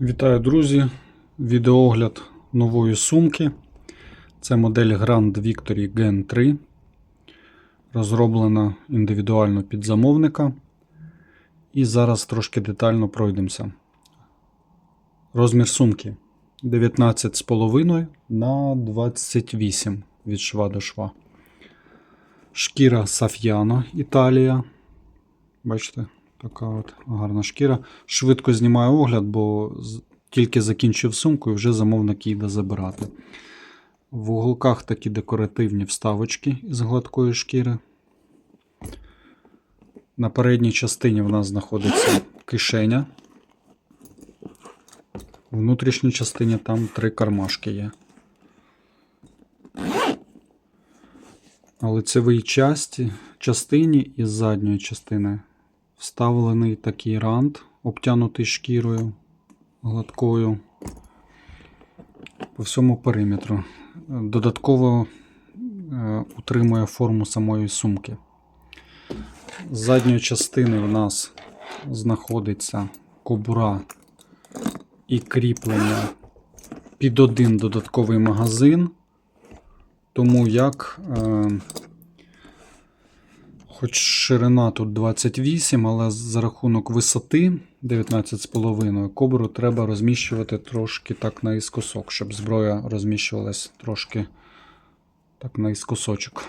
Вітаю, друзі! Відеоогляд нової сумки. Це модель Grand Victory Gen 3. Розроблена індивідуально під замовника. І зараз трошки детально пройдемося. Розмір сумки 19,5 на 28 від шва до шва. Шкіра Saffiano Італія. Бачите? Така от гарна шкіра. Швидко знімаю огляд, бо тільки закінчив сумку і вже замовник їде забирати. В уголках такі декоративні вставочки із гладкої шкіри. На передній частині в нас знаходиться кишеня. В внутрішній частині там три кармашки є. На лицевій часті, частині із задньої частини вставлений такий рант, обтянутий шкірою гладкою по всьому периметру. Додатково е, утримує форму самої сумки. З задньої частини в нас знаходиться кобура і кріплення під один додатковий магазин. Тому як е, Хоч ширина тут 28, але за рахунок висоти 19,5 кобру треба розміщувати трошки так наіскосок, щоб зброя розміщувалась трошки так наіскосочок.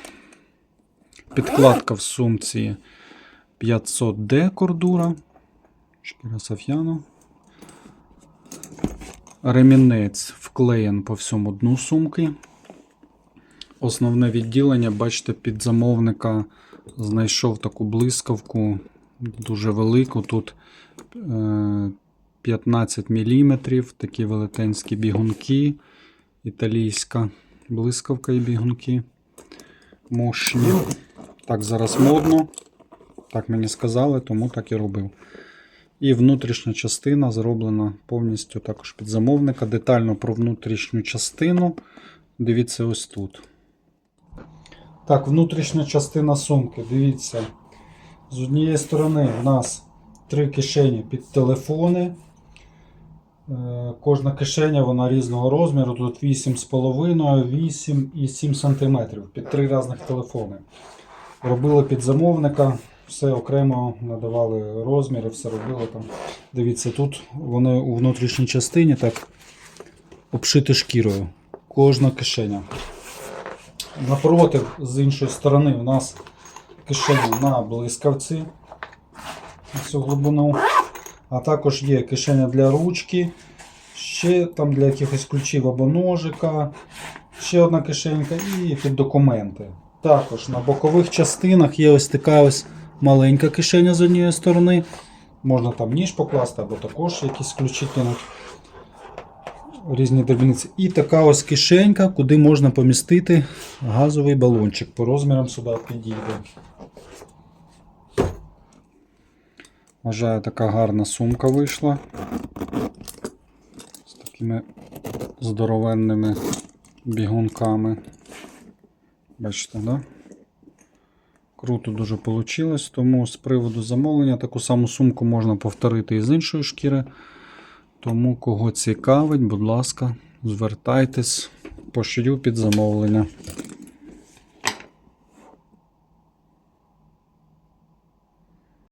Підкладка в сумці 500D кордура. Шкіра Саф'яно. Ремінець вклеєн по всьому дну сумки. Основне відділення, бачите, під замовника знайшов таку блискавку дуже велику. Тут е, 15 мм, такі велетенські бігунки, італійська блискавка і бігунки. Мощні. Так зараз модно. Так мені сказали, тому так і робив. І внутрішня частина зроблена повністю також під замовника. Детально про внутрішню частину. Дивіться ось тут. Так, внутрішня частина сумки. Дивіться. З однієї сторони в нас три кишені під телефони. Е, Кожна кишеня вона різного розміру. Тут 8,5, 8 і 7 см під три різних телефони. Робили під замовника, все окремо надавали розміри, все робили там. Дивіться, тут вони у внутрішній частині так обшиті шкірою. Кожна кишеня. Напротив, з іншої сторони, у нас кишеня на блискавці на цю глибину. А також є кишеня для ручки, ще там для якихось ключів або ножика, ще одна кишенька і під документи. Також на бокових частинах є ось така ось маленька кишеня з однієї сторони. Можна там ніж покласти, або також якісь ключі кинути різні дрібниці. І така ось кишенька, куди можна помістити газовий балончик. По розмірам сюди підійде. Вважаю, така гарна сумка вийшла. З такими здоровенними бігунками. Бачите, да? Круто дуже вийшло. Тому з приводу замовлення таку саму сумку можна повторити і з іншої шкіри. Тому кого цікавить, будь ласка, звертайтесь, пошлю під замовлення.